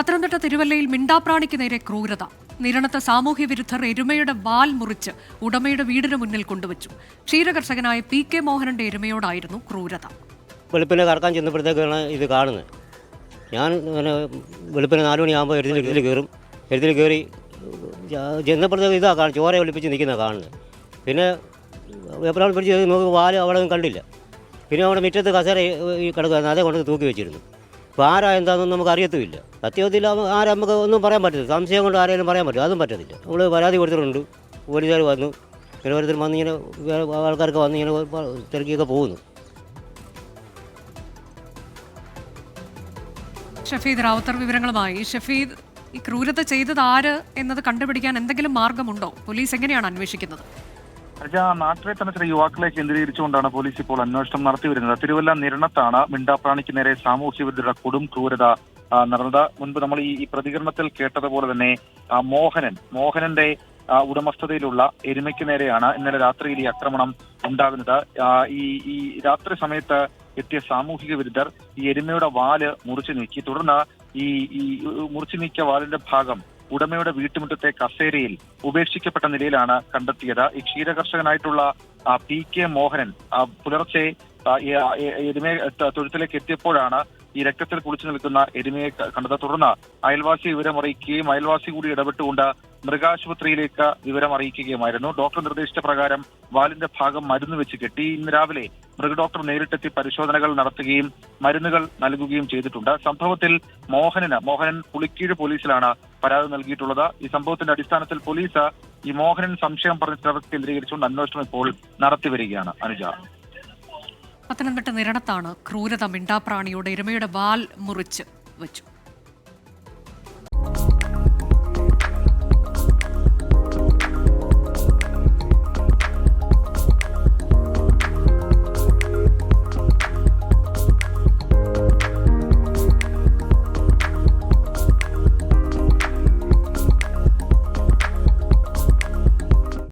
പത്തനംതിട്ട തിരുവല്ലയിൽ മിണ്ടാപ്രാണിക്ക് നേരെ ക്രൂരത. നിരണത്ത സാമൂഹ്യ വിരുദ്ധർ എരുമയുടെ വാൽ മുറിച്ച് ഉടമയുടെ വീടിന് മുന്നിൽ കൊണ്ടുവച്ചു. ക്ഷീരകർഷകനായ പി കെ മോഹനന്റെ എരുമയോടായിരുന്നു ക്രൂരത. വെളുപ്പിനെ കറക്കാൻ ചെന്നപ്പോഴത്തേക്കാണ് ഇത് കാണുന്നത്. ഞാൻ പിന്നെ വെളുപ്പിനെ നാലു മണിയാകുമ്പോൾ എഴുതിൽ കയറും. എഴുതിൽ കയറി ചെന്നപ്പോഴത്തേക്ക് ഇതാ കാണും ചോര ഒളിപ്പിച്ച് നിൽക്കുന്ന കാണുന്നത്. പിന്നെ എപ്പോഴാണ് പിടിച്ച് നോക്കി വാൽ അവിടെ കണ്ടില്ല. പിന്നെ അവിടെ മുറ്റത്ത് കസേര ഈ കിടക്കുക അതേ കൊണ്ട് തൂക്കി വെച്ചിരുന്നു. അപ്പോൾ ആരാ എന്താണെന്നൊന്നും നമുക്ക് അറിയത്തുമില്ല. സത്യത്തിൽ ആരാ നമുക്ക് ഒന്നും പറയാൻ പറ്റില്ല സംശയം കൊണ്ട് ആരെങ്കിലും പറയാൻ പറ്റില്ല അതും പറ്റത്തില്ല. നമ്മൾ പരാതി കൊടുത്തിട്ടുണ്ട്. പോലീസുകാർ വന്നു. ഇങ്ങനെ ഓരോരുത്തർ വന്നിങ്ങനെ ആൾക്കാർക്ക് വന്നിങ്ങനെ തിരക്കിയൊക്കെ പോകുന്നു. ഷഫീദ് റാവുത്തർ വിവരങ്ങളുമായി. ഷഫീദ് ഈ ക്രൂരത ചെയ്തത് ആര് എന്നത് കണ്ടുപിടിക്കാൻ എന്തെങ്കിലും മാർഗമുണ്ടോ? പോലീസ് എങ്ങനെയാണ് അന്വേഷിക്കുന്നത്? അനുജ നാട്ടിലെ തന്നെ ചില യുവാക്കളെ കേന്ദ്രീകരിച്ചുകൊണ്ടാണ് പോലീസ് ഇപ്പോൾ അന്വേഷണം നടത്തി വരുന്നത്. തിരുവല്ല നിരണത്താണ് മിണ്ടാപ്രാണിക്ക് നേരെ സാമൂഹ്യ വിരുദ്ധരുടെ കൊടും ക്രൂരത ആ, നടന്നത്. മുൻപ് നമ്മൾ ഈ പ്രതികരണത്തിൽ കേട്ടതുപോലെ തന്നെ മോഹനൻ മോഹനന്റെ ആ, ഉടമസ്ഥതയിലുള്ള എരുമയ്ക്ക് നേരെയാണ് ഇന്നലെ രാത്രിയിൽ ഈ ആക്രമണം ഉണ്ടാകുന്നത്. ഈ ഈ രാത്രി സമയത്ത് എത്തിയ സാമൂഹിക വിരുദ്ധർ ഈ എരുമയുടെ വാൽ മുറിച്ചു നീക്കി. തുടർന്ന് ഈ ഈ മുറിച്ചു നീക്കിയ വാലിന്റെ ഭാഗം ഉടമയുടെ വീട്ടുമുറ്റത്തെ കസേരയിൽ ഉപേക്ഷിക്കപ്പെട്ട നിലയിലാണ് കണ്ടെത്തിയത്. ഈ ക്ഷീരകർഷകനായിട്ടുള്ള പി കെ മോഹനൻ പുലർച്ചെ എരുമയെ തൊഴുത്തിലേക്ക് എത്തിയപ്പോഴാണ് ഈ രക്തത്തിൽ കുളിച്ചു നിൽക്കുന്ന എരുമയെ കണ്ടത്. തുടർന്ന് അയൽവാസി വിവരം അറിയിക്കുകയും അയൽവാസി കൂടി ഇടപെട്ടുകൊണ്ട് മൃഗാശുപത്രിയിലേക്ക് വിവരം അറിയിക്കുകയുമായിരുന്നു ഡോക്ടർ നിർദ്ദേശിച്ച പ്രകാരം വാലിന്റെ ഭാഗം മരുന്ന് വെച്ച് കെട്ടി. ഇന്ന് രാവിലെ മൃഗഡോക്ടർ നേരിട്ടെത്തി പരിശോധനകൾ നടത്തുകയും മരുന്നുകൾ നൽകുകയും ചെയ്തിട്ടുണ്ട്. സംഭവത്തിൽ മോഹനന് മോഹനൻ പുളിക്കീഴ് പോലീസിലാണ് പരാതി നൽകിയിട്ടുള്ളത്. ഈ സംഭവത്തിന്റെ അടിസ്ഥാനത്തിൽ പോലീസ് ഈ മോഹനൻ സംശയം പറഞ്ഞ സ്ഥലത്ത് കേന്ദ്രീകരിച്ചുകൊണ്ട് അന്വേഷണം ഇപ്പോൾ നടത്തിവരികയാണ് അനുജ. പത്തനംതിട്ട നിരണത്താണ് ക്രൂരത മിണ്ടാപ്രാണിയുടെ എരുമയുടെ വാൽ മുറിച്ച് വെച്ചു.